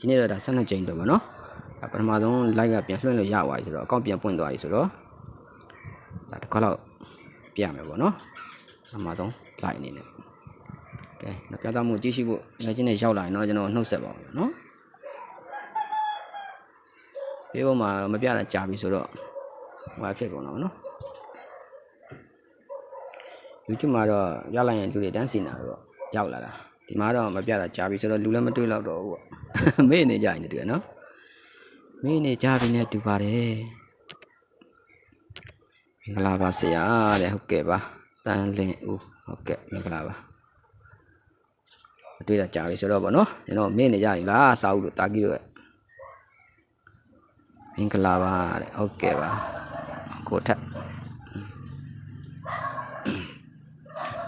ဒီနေ့တော့ဒါ12ကြိမ်တော့ဗောနော်ဒါပထမဆုံး like ကပြန်လွှင့်လို့ရသွားပြီဆိုတော့အကောင့်ပြန်ပွင့်သွားပြီဆိုတော့ဒါတစ်ခါတော့ပြရမယ်ဗောနော်ပထမဆုံး like အနေနဲ့ကဲနောက်ပြသမှုကြည့်ရှိဖို့ငွေချင်းနဲ့ရောက်လာရင်တော့ကျွန်တော်နှုတ်ဆက်ပါဦးနော်ဒီပေါ်မှာမပြတာကြာပြီဆိုတော့ဟိုဖြစ်ကုန်တော့နော် YouTube မှာတော့ရလိုက်ရင်လူတွေတန်းစီနာတော့ရောက်လာတာ ဒီမှာတော့မပြတာကြာပြီဆိုတော့လူလည်းမတွေ့တော့တော့ဘူးပေါ့မေ့နေကြရင်တူရနော်မေ့နေကြပြီနဲ့တူပါတယ်မင်္ဂလာပါဆရာတဲ့ဟုတ်ကဲ့ပါတန်လင်းဦးဟုတ်ကဲ့မင်္ဂလာပါမတွေ့တာကြာပြီဆိုတော့ဗောနော်ကျွန်တော်မေ့နေကြရင်လားစာအုပ်တို့တာကြီးတို့ရဲ့မင်္ဂလာပါတဲ့ဟုတ်ကဲ့ပါကိုထက်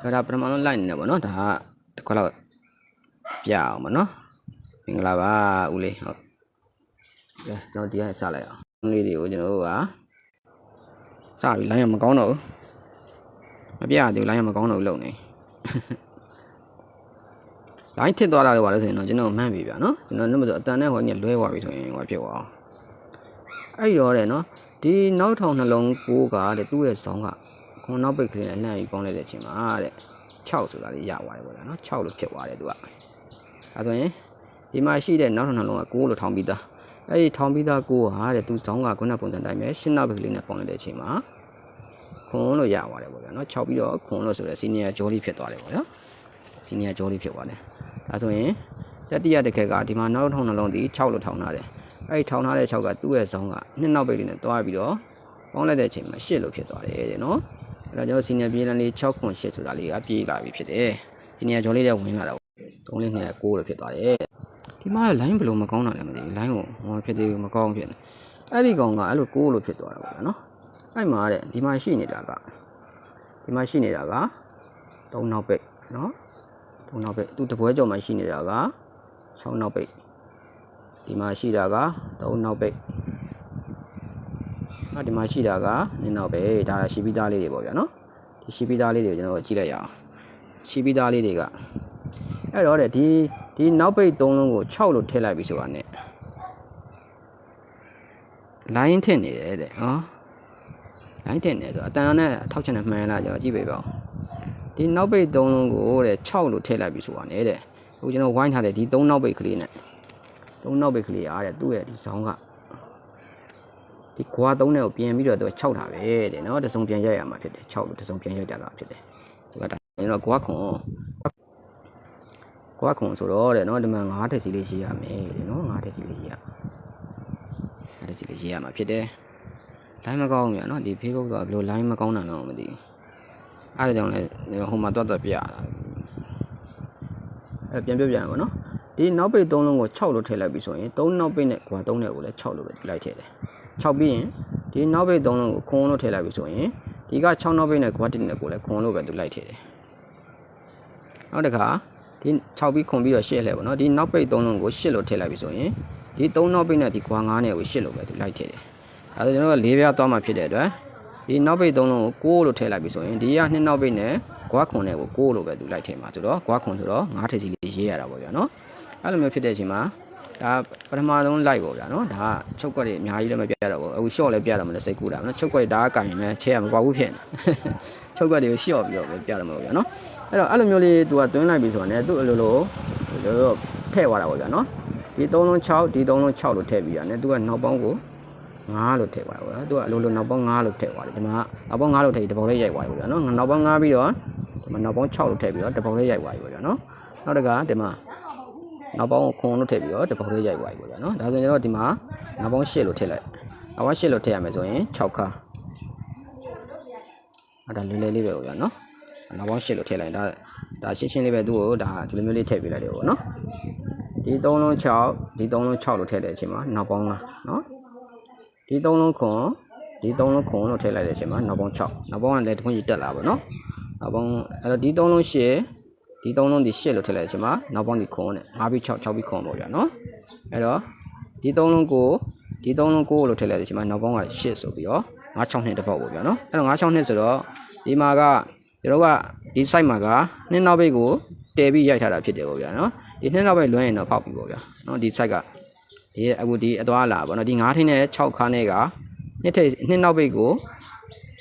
အဲ့ဒါပထမဆုံးလိုက်နေတယ်ဗောနော်ဒါကတစ်ခွက်လောက် ပြအောင်ဗောနော်မင်္ဂလာပါဦးလေးဟုတ်ကဲကျွန်တော်ဒီကစလိုက်အောင်လေးတွေကိုကျွန်တော်တို့ကစပြီလိုင်းရမကောင်းတော့ဘူးမပြရသေးဘူးလိုင်းရမကောင်းတော့ဘူးလုံနေလိုင်းထစ်သွားတာလို့ပါလို့ဆိုရင်တော့ကျွန်တော်မှန်းပြီဗျာနော်ကျွန်တော်နှမဆိုအတန်နဲ့ဟိုညလွဲသွားပြီဆိုရင်ဟိုဖြစ်သွားအောင်အဲ့တော့တဲ့နော်ဒီနောက်ထောင်နှလုံးကိုကတဲ့သူ့ရဲ့ဆောင်းကခွန်နောက်ပိတ်ကလေးနဲ့လှမ်းပြီးပေါင်းလိုက်တဲ့အချိန်မှာတဲ့6ဆိုတာလေးရသွားတယ်ပေါ့ဗျာနော်6လို့ဖြစ်သွားတယ်သူက အဲဆိုရင်ဒီမှာရှိတဲ့နောက်ထောင်နှလုံးက9လို့ထောင်ပြီးသားအဲ့ဒီထောင်ပြီးသား9ဟာတဲ့သူဆောင်းကခုနပုံစံတိုင်းပဲရှင်းနောက်ပိတ်ကလေးနဲ့ပေါင်းလိုက်တဲ့အချိန်မှာခွန်လို့ရသွားတယ်ပေါ့ဗျာနော်6ပြီးတော့ခွန်လို့ဆိုတဲ့စီနီယာဂျိုးလေးဖြစ်သွားတယ်ပေါ့ဗျာစီနီယာဂျိုးလေးဖြစ်သွားတယ်ဒါဆိုရင်တတိယတစ်ခက်ကဒီမှာနောက်ထောင်နှလုံးဒီ6လို့ထောင်ထားတယ်အဲ့ဒီထောင်ထားတဲ့6ကသူ့ရဲ့ဆောင်းကနှစ်နောက်ပိတ်လေးနဲ့တွားပြီးတော့ပေါင်းလိုက်တဲ့အချိန်မှာ8လို့ဖြစ်သွားတယ်တဲ့နော်အဲ့တော့ကျွန်တော်စီနီယာပြေးလန်းလေး6ခွန်8ဆိုတာလေးကပြေးလာပြီဖြစ်တယ်စီနီယာကျော်လေးတွေဝင်လာတော့ 3လေးနဲ့9လို့ဖြစ်သွားတယ်ဒီမှာ line ဘယ်လိုမကောင်းတာလဲမသိဘူး line ကိုဟောဖြစ်သေးဘူးမကောင်းဖြစ်နေအဲ့ဒီကောင်ကအဲ့လို9လို့ဖြစ်သွားတာပေါ့ဗျာနော်အဲ့မှာတဲ့ဒီမှာရှိနေတာကဒီမှာရှိနေတာက3နောက်ပိတ်နော်3နောက်ပိတ်သူတပွဲကြော်မှာရှိနေတာက6နောက်ပိတ်ဒီမှာရှိတာက3နောက်ပိတ်အဲ့ဒီမှာရှိတာကနင်းတော့ပဲဒါရှိပြီးသားလေးတွေပေါ့ဗျာနော်ဒီရှိပြီးသားလေးတွေကိုကျွန်တော်ကြည့်လိုက်ရအောင်ရှိပြီးသားလေးတွေက အဲ့တော့တဲ့ဒီဒီနောက်ပိတ်သုံးလုံးကို6လို့ထည့်လိုက်ပြီဆိုတာ ਨੇ line ထည့်နေတယ်တဲ့နော် line ထည့်နေဆိုအတန်နဲ့ထောက်ချင်တဲ့မှန်လားကျွန်တော်ကြည့်ပေးပါဦးဒီနောက်ပိတ်သုံးလုံးကိုတဲ့6လို့ထည့်လိုက်ပြီဆိုတာ ਨੇ တဲ့ဟိုကျွန်တော်ဝိုင်းထားတဲ့ဒီ3နောက်ပိတ်ကလေးနဲ့3နောက်ပိတ်ကလေးအားတဲ့သူ့ရဲ့ဒီဇောင်းကဒီကွာသုံးတဲ့ကိုပြင်ပြီးတော့သူ6တာပဲတဲ့နော်တစုံပြန်ရိုက်ရမှာဖြစ်တယ်6လို့တစုံပြန်ရိုက်ကြတာဖြစ်တယ်ဒီကဒါကျွန်တော်ကွာခွန် ကွာခွန်ဆိုတော့တဲ့နော်ဒီမှာ9တက်စီလေးရှိရမယ်တဲ့နော်9တက်စီလေးရှိရ9တက်စီလေးရှိရမှာဖြစ်တယ် line မကောင်းဘူးညာနော်ဒီ Facebook ကဘယ်လို line မကောင်းတာတော့မသိဘူးအဲ့ဒါကြောင့်လဲဟိုမှာတွတ်တွတ်ပြရတာအဲ့ပြန်ပြပြန်ပါနော်ဒီနောက်ပိတ်3လုံးကို6လို့ထည့်လိုက်ပြီဆိုရင်3နောက်ပိတ်နဲ့ကွာ3နဲ့ကိုလည်း6လို့ပဲလိုက်ထည့်တယ်6ပြီးရင်ဒီနောက်ဘိတ်3လုံးကိုခွန်လို့ထည့်လိုက်ပြီဆိုရင်ဒီက6နောက်ဘိတ်နဲ့ quad နဲ့ကိုလည်းခွန်လို့ပဲသူလိုက်ထည့်တယ်နောက်တစ်ခါ ဒီ6ပြီးခွန်ပြီးတော့8လှည့်ပေါ့နော်ဒီနောက်ဘိတ်3လုံးကို8လို့ထည့်လိုက်ပြီဆိုရင်ဒီ3နောက်ဘိတ်နဲ့ဒီ quad 9နဲ့ကို8လို့ပဲသူလိုက်ထည့်တယ်အဲဒါကျွန်တော်က၄ပြားသွားမှဖြစ်တဲ့အတွက်ဒီနောက်ဘိတ်3လုံးကို6လို့ထည့်လိုက်ပြီဆိုရင်ဒီက2နောက်ဘိတ်နဲ့ quad ခွန်နဲ့ကို6လို့ပဲသူလိုက်ထည့်မှာဆိုတော့ quad ခွန်ဆိုတော့9ထည့်စီလေးရေးရတာပေါ့ဗျာနော်အဲ့လိုမျိုးဖြစ်တဲ့အချိန်မှာဒါပထမဆုံး live ပေါ့ဗျာနော်ဒါကချုပ်ကွက်တွေအများကြီးလည်းမပြရတော့ဘူးအခု short လည်းပြရတော့မလဲစိတ်ကူးတာနော်ချုပ်ကွက်ဒါကကင်ရင်လည်းချဲရမကွာဘူးဖြစ်နေ ချုပ်ကွက်တွေကို short ပြီးတော့ပဲပြရမှာပေါ့ဗျာနော်အဲ့တော့အဲ့လိုမျိုးလေးသူကတွင်းလိုက်ပြီဆိုတော့ねသူ့အလိုလိုလိုလိုထည့်သွားတာပေါ့ဗျာနော်ဒီ3လုံး6ဒီ3လုံး6လို့ထည့်ပြီးရတယ်သူကနောက်ပေါင်းကို9လို့ထည့်သွားတာပေါ့ဗျာသူကအလိုလိုနောက်ပေါင်း9လို့ထည့်သွားတယ်ဒီမှာနောက်ပေါင်း9လို့ထည့်ဒီပုံလေးရိုက်သွားပြီပေါ့ဗျာနော်နောက်ပေါင်း9ပြီးတော့ဒီမှာနောက်ပေါင်း6လို့ထည့်ပြီးတော့ဒီပုံလေးရိုက်သွားပြီပေါ့ဗျာနော်နောက်တကဒီမှာနောက်ပေါင်းကိုခွန်လို့ထည့်ပြီးတော့တစ်ပေါက်လေးရိုက်သွားပြီပေါ့ဗျာနော်ဒါဆိုရင်ကျွန်တော်ဒီမှာနောက်ပေါင်း8လို့ထည့်လိုက်နောက်ပေါင်း8လို့ထည့်ရမယ်ဆိုရင်6ခါ အဲ့ဒါလေးလေးလေးပဲပေါ့ဗျာနော်နောက်ပေါင်း8လို့ထည့်လိုက်ဒါဒါရှင်းရှင်းလေးပဲသူ့ကိုဒါဒီလိုမျိုးလေးထည့်ပေးလိုက်တယ်ပေါ့နော်ဒီ3လုံး6ဒီ3လုံး6လို့ထည့်တဲ့အချိန်မှာနောက်ပေါင်း9နော်ဒီ3လုံးခွန်ဒီ3လုံးခွန်လို့ထည့်လိုက်တဲ့အချိန်မှာနောက်ပေါင်း6နောက်ပေါင်းကလည်းတစ်ခွန်းကြီးတက်လာပါနော်နောက်ပေါင်းအဲ့တော့ဒီ3လုံး8ဒီ3လုံးဒီ8လို့ထည့်လိုက်တဲ့အချိန်မှာနောက်ပေါင်းဒီခွန်နဲ့5ပြီး6 6ပြီးခွန်ပေါ့ဗျာနော်အဲ့တော့ဒီ3လုံးကိုဒီ3လုံးကိုလို့ထည့်လိုက်တဲ့အချိန်မှာနောက်ပေါင်းက8ဆိုပြီးတော့ 9 6နှစ်တစ်ပေါက်ပေါ့ဗျာနော်အဲ့တော့9 6နှစ်ဆိုတော့ဒီမှာကကျွန်တော်ကဒီ site မှာကနှစ်နောက်ဘိတ်ကိုတည်ပြီးရိုက်ထားတာဖြစ်တယ်ပေါ့ဗျာနော်ဒီနှစ်နောက်ဘိတ်လွှမ်းရင်တော့ပေါက်ပြီပေါ့ဗျာနော်ဒီ site ကဒီအခုဒီအသွားလာပေါ့နော်ဒီ9ထိန်းနဲ့6ခါနဲ့ကနှစ်ထိပ်နှစ်နောက်ပိတ်ကို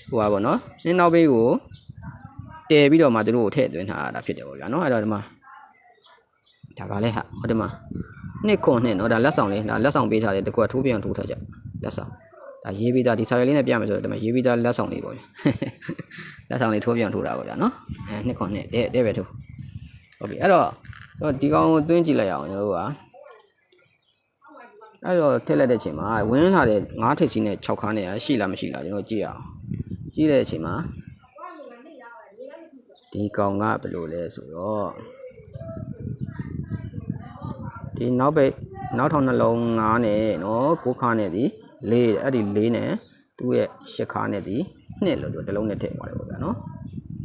ဟိုပါပေါ့နော်နှစ်နောက်ပိတ်ကိုတည်ပြီးတော့မှသူတို့ကိုထည့်သွင်းထားတာဖြစ်တယ်ပေါ့ဗျာနော်အဲ့တော့ဒီမှာဒါကလည်းဟာဟောဒီမှာနှစ်ခွန်နှစ်နော်ဒါလက်ဆောင်လေးဒါလက်ဆောင်ပေးထားတယ်တကွထိုးပြန်ထိုးထားကြလက်ဆောင် ဒါရေးပြီးသားဒီစာရွက်လေးနဲ့ပြမယ်ဆိုတော့ဒီမှာရေးပြီးသားလက်ဆောင်လေးပေါ့ဗျာလက်ဆောင်လေးထိုးပြန်ထိုးတာပေါ့ဗျာနော်အဲနှစ်ခွန်နှစ်တဲ့တဲ့ပဲထိုးဟုတ်ပြီအဲ့တော့တော့ဒီကောင်ကိုသွင်းကြည့်လိုက်အောင်ကျွန်တော်တို့ကအဲ့တော့ထည့်လိုက်တဲ့အချိန်မှာဝင်းလာတဲ့9ထိပ်စီးနဲ့6ခါနဲ့ရှိလားမရှိလားကျွန်တော်ကြည့်အောင်ကြည့်တဲ့အချိန်မှာဒီကောင်ကဘယ်လိုလဲဆိုတော့ဒီနောက်ပိတ်နောက်ထောင်နှလုံး9နဲ့နော်9ခါနဲ့ဒီ 4အဲ့ဒီ4နဲ့သူ့ရဲ့10ခါနဲ့ဒီ2လို့သူတစ်လုံးနဲ့ထည့်သွားတယ်ပေါ့ဗျာနော်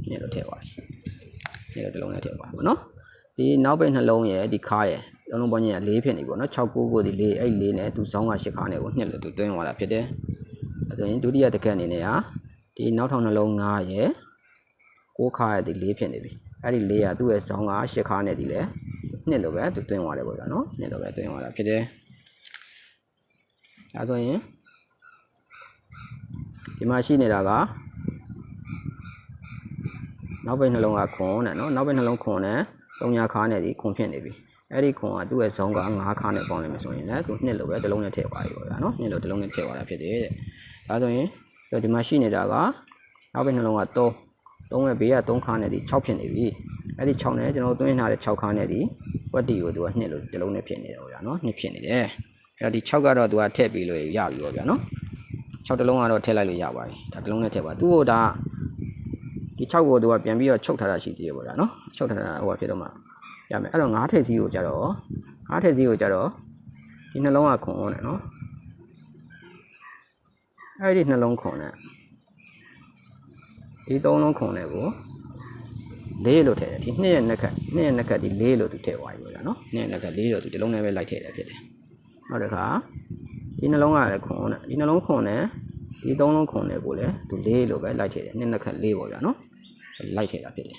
2လို့ထည့်သွားတယ်2လို့တစ်လုံးနဲ့ထည့်သွားပါပေါ့နော်ဒီနောက်ပိတ်နှလုံးရဲ့ဒီခါရဲ့လုံးလုံးပေါင်းကြီးက4ဖြစ်နေပြီပေါ့နော်6 9ကိုဒီ4အဲ့4နဲ့သူစောင်းက10ခါနဲ့ကို2လို့သူတွင်းသွားတာဖြစ်တယ်အဲဆိုရင်ဒုတိယတစ်ခက်အနေနဲ့ဟာဒီနောက်ထောင်နှလုံး9ရဲ့6ခါရဲ့ဒီ4ဖြစ်နေပြီအဲ့ဒီ4ကသူ့ရဲ့စောင်းက10ခါနဲ့ဒီလဲ2လို့ပဲသူတွင်းသွားတယ်ပေါ့ဗျာနော်2လို့ပဲတွင်းသွားတာဖြစ်တယ် အဲဆိုရင်ဒီမှာရှိနေတာကနောက်ဘက်နှလုံးကခွန်နဲ့နော်နောက်ဘက်နှလုံးခွန်နဲ့၃ညာခါနဲ့ဒီခွန်ဖြစ်နေပြီအဲ့ဒီခွန်ကသူ့ရဲ့ဇုံက၅ခါနဲ့ပေါင်းလိုက်မယ်ဆိုရင်လည်းသူနှစ်လို့ပဲတစ်လုံးနဲ့ထည့်သွားပြီပေါ့ဗျာနော်နှစ်လို့တစ်လုံးနဲ့ထည့်သွားတာဖြစ်တယ်တဲ့ဒါဆိုရင်ဒီမှာရှိနေတာကနောက်ဘက်နှလုံးက3 3ရဲ့ဘေးက3ခါနဲ့ဒီ6ဖြစ်နေပြီအဲ့ဒီ6နဲ့ကျွန်တော်သွင်းထားတဲ့6ခါနဲ့ဒီဝက်တီကိုသူကနှစ်လို့တစ်လုံးနဲ့ဖြစ်နေတယ်ပေါ့ဗျာနော်နှစ်ဖြစ်နေတယ် အဲ့ဒီ6ကတော့သူကထည့်ပြီးလို့ရပြီပေါ့ဗျာနော်6တလုံးကတော့ထည့်လိုက်လို့ရပါတယ်ဒါတလုံးနဲ့ထည့်ပါသူ့ကိုဒါဒီ6ကိုသူကပြန်ပြီးတော့ချုပ်ထားတာရှိသေးတယ်ပေါ့ဗျာနော်ချုပ်ထားတာဟိုဖြစ်တော့မှရမယ်အဲ့တော့9ထည့်စည်းကိုကြတော့9ထည့်စည်းကိုကြတော့ဒီနှလုံးကခွန်အောင်တယ်နော်အဲ့ဒီနှလုံးခွန်နဲ့ဒီသုံးလုံးခွန်နဲ့ကိုလေးလို့ထည့်တယ်ဒီနှစ်ရဲ့နှစ်ခက်နှစ်ရဲ့နှစ်ခက်ဒီလေးလို့သူထည့်သွားပြီပေါ့ဗျာနော်နှစ်ရဲ့နှစ်ခက်လေးလို့သူဒီလုံးနဲ့ပဲလိုက်ထည့်တယ်ဖြစ်တယ် နောက်တစ်ခါဒီနှလုံးကလည်းခွန်နဲ့ဒီနှလုံးခွန်နဲ့ဒီသုံးလုံးခွန်နဲ့ကိုလည်းသူလေးလို့ပဲလိုက်ထည့်တယ်နှစ်နှစ်ခက်လေးပေါ့ဗျာနော်လိုက်ထည့်တာဖြစ်တယ်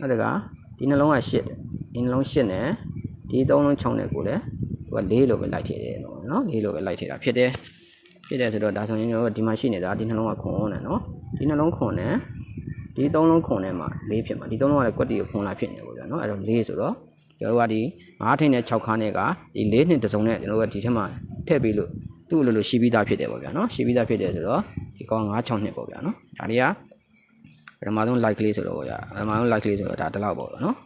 နောက်တစ်ခါဒီနှလုံးကရှစ်တယ်ဒီနှလုံးရှစ်နဲ့ဒီသုံးလုံး6နဲ့ကိုလည်းသူကလေးလို့ပဲလိုက်ထည့်တယ်နော်နော်လေးလို့ပဲလိုက်ထည့်တာဖြစ်တယ်ဖြစ်တယ်ဆိုတော့ဒါဆိုရင်ကျွန်တော်ဒီမှာရှိနေတာဒီနှလုံးကခွန်နဲ့နော်ဒီနှလုံးခွန်နဲ့ဒီသုံးလုံးခွန်နဲ့မှာလေးဖြစ်မှာဒီသုံးလုံးကလည်းကွက်တီကိုခွန်လာဖြစ်နေပေါ့ဗျာနော်အဲ့တော့လေးဆိုတော့ ကျွန်တော်တို့ကဒီ9ထိန်နဲ့6ခါနဲ့ကဒီ၄နှစ်တစ်စုံနဲ့ကျွန်တော်တို့ကဒီထက်မှာထည့်ပြီးလို့သူ့လိုလိုရှိပြီးသားဖြစ်တယ်ပေါ့ဗျာနော်ရှိပြီးသားဖြစ်တယ်ဆိုတော့ဒီကောင်9 6နှစ်ပေါ့ဗျာနော်ဒါတွေကပထမဆုံး like ကလေးဆိုတော့ဗျာပထမဆုံး like ကလေးဆိုတော့ဒါတစ်လောက်ပေါ့ဗျာနော်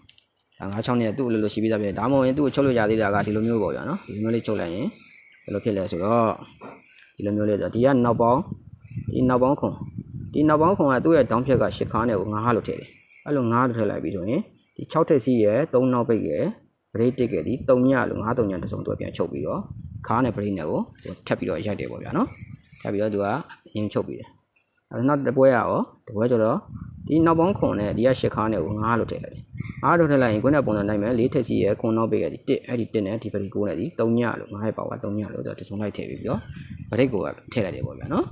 ဒါ9 6နှစ်သူ့လိုလိုရှိပြီးသားဖြစ်တယ်ဒါမှမဟုတ်ရင်သူ့ကိုချုပ်လို့ရသေးတာကဒီလိုမျိုးပေါ့ဗျာနော်ဒီလိုမျိုးလေးချုပ်လိုက်ရင်ဘယ်လိုဖြစ်လဲဆိုတော့ဒီလိုမျိုးလေးဆိုတော့ဒီကနောက်ပေါင်းဒီနောက်ပေါင်းခွန်ဒီနောက်ပေါင်းခွန်ကသူ့ရဲ့ဒေါင်းဖြက်ကရှစ်ခါနဲ့ကို9လို့ထည့်တယ်အဲ့လို9လို့ထည့်လိုက်ပြီးဆိုရင် ဒီ6ထက်စီရဲ့3နောက်ပိတ်ရဲ့ break တစ်ခဲ့ဒီ3ညလို့9 3ညတစ်စုံသူပြန်ချုပ်ပြီးတော့ခါနဲ့ break နဲ့ကိုသူထပ်ပြီးတော့ရိုက်တယ်ပေါ့ဗျာနော်ထပ်ပြီးတော့သူကအရင်ချုပ်ပြီးတယ်အဲနောက်တစ်ပွဲရရောတစ်ပွဲကျတော့ဒီနောက်ပေါင်းခွန်နဲ့ဒီကရှစ်ခါနဲ့ကို9လို့ထည့်လိုက်တယ်အားတော့ထည့်လိုက်ရင်ခုနကပုံစံတိုင်းပဲ၄ထက်စီရဲ့ခွန်နောက်ပိတ်ရဲ့ဒီ1အဲ့ဒီ1နဲ့ဒီ break ကိုနဲ့ဒီ3ညလို့9ရဲ့ပါဝါ3ညလို့သူတစ်စုံလိုက်ထည့်ပြီးပြီးတော့ break ကိုထည့်လိုက်တယ်ပေါ့ဗျာနော်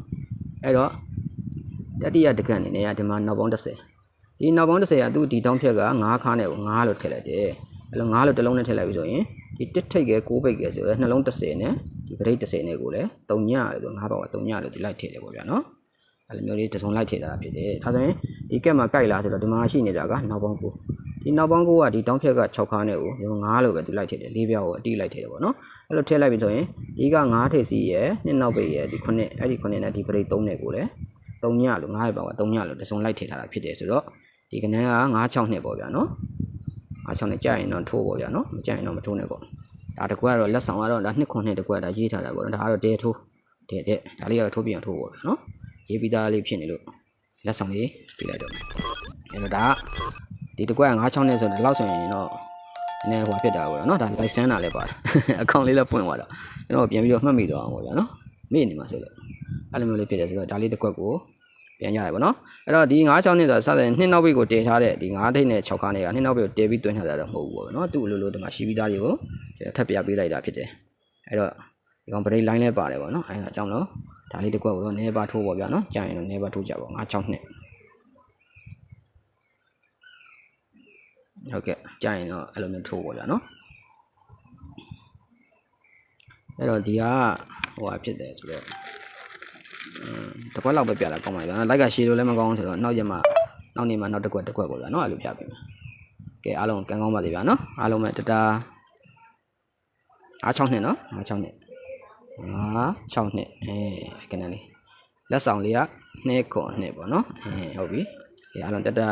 အဲ့တော့တတိယတကန့်အနေနဲ့ကဒီမှာနောက်ပေါင်း30 ဒီနောက်ပေါင်း30ကသူဒီတောင်းဖြက်က9ခါနဲ့ကို9လို့ထည့်လိုက်တယ်အဲ့လို9လို့တစ်လုံးနဲ့ထည့်လိုက်ပြီဆိုရင်ဒီတစ်ထိတ်က6ပိတ်ကဆိုတော့နှလုံး30နဲ့ဒီပရိတ်30နဲ့ကိုလည်း3ညလို့ဆို9ပါးက3ညလို့ဒီလိုက်ထည့်တယ်ပေါ့ဗျာနော်အဲ့လိုမျိုးလေးတစ်စုံလိုက်ထည့်တာဖြစ်တယ်ဒါဆိုရင်ဒီကက်မှာကြိုက်လားဆိုတော့ဒီမှာရှိနေတာကနောက်ပေါင်း9ဒီနောက်ပေါင်း9ကဒီတောင်းဖြက်က6ခါနဲ့ကို9လို့ပဲဒီလိုက်ထည့်တယ်၄ပြောက်ကိုအတိလိုက်ထည့်တယ်ပေါ့နော်အဲ့လိုထည့်လိုက်ပြီဆိုရင်ဒီက9ထိပ်စီရဲ့နှစ်နောက်ပိတ်ရဲ့ဒီ9အဲ့ဒီ9နဲ့ဒီပရိတ်3နဲ့ကိုလည်း3ညလို့9ပါးက3ညလို့တစ်စုံလိုက်ထည့်ထားတာဖြစ်တယ်ဆိုတော့ ဒီကနန်းက9 6နှစ်ပေါ့ဗျာနော်9 6နှစ်ကြာရင်တော့ထိုးပေါ့ဗျာနော်မကြာရင်တော့မထိုးနဲ့ပေါ့ဒါတကွကတော့လက်ဆောင်ကတော့ဒါနှစ်ခွန်နှစ်တကွဒါရေးထားတာပေါ့နော်ဒါကတော့ဒဲထိုးဒဲဒဲဒါလေးကတော့ထိုးပြန်ထိုးပေါ့ဗျာနော်ရေးပြီးသားလေးဖြစ်နေလို့လက်ဆောင်လေးပြလိုက်တော့အဲ့တော့ဒါဒီတကွက9 6နှစ်ဆိုတော့ဒီလောက်ဆိုရင်တော့နည်းဟိုဖြစ်တာပေါ့နော်ဒါလိုက်စမ်းတာလည်းပါတယ်အကောင့်လေးလည်းပွင့်သွားတော့ကျွန်တော်ပြန်ပြီးတော့မှတ်မိသွားအောင်ပေါ့ဗျာနော်မေ့နေမှာဆိုလို့အဲ့လိုမျိုးလေးဖြစ်တယ်ဆိုတော့ဒါလေးတစ်ခွက်ကို ပြန်ကြရပါတော့အဲ့တော့ဒီ9 6နှစ်ဆိုတာစတဲ့နှစ်နောက်ပိတ်ကိုတည်ထားတဲ့ဒီ9ထိပ်နဲ့6ခါနဲ့ကနှစ်နောက်ပိတ်ကိုတည်ပြီးတွင်းထားတာတော့မဟုတ်ဘူးပေါ့နော်သူ့လိုလိုဒီမှာရှိပြီးသားတွေကိုထပ်ပြပေးလိုက်တာဖြစ်တယ်အဲ့တော့ဒီကောင် break line လည်းပါတယ်ပေါ့နော်အဲ့ဒါအကြောင်းတော့ဒါလေးတစ်ခွက်ကိုတော့နည်းပါထိုးပေါ့ဗျာနော်ကြာရင်တော့နည်းပါထိုးကြပါ9 6နှစ်ဟုတ်ကဲ့ကြာရင်တော့အဲ့လိုမျိုးထိုးပေါ့ဗျာနော်အဲ့တော့ဒီကဟိုဟာဖြစ်တယ်ဆိုတော့อืม တစ်ခွက်လောက်ပဲပြတာကောင်းပါဗျာလိုက်ကရှည်လို့လည်းမကောင်းဘူးဆိုတော့နောက်ကျမှနောက်နေ့မှနောက်တစ်ခွက်တစ်ခွက်ပေါ့ဗျာနော်အဲ့လိုပြပေးမယ်ကဲအားလုံးကံကောင်းပါစေဗျာနော်အားလုံးပဲတတာအား6နှစ်နော်အား6နှစ်အား6နှစ်အဲကနန်းလေးလက်ဆောင်လေးက2ခွန်2ပေါ့နော်အဲဟုတ်ပြီကဲအားလုံးတတာ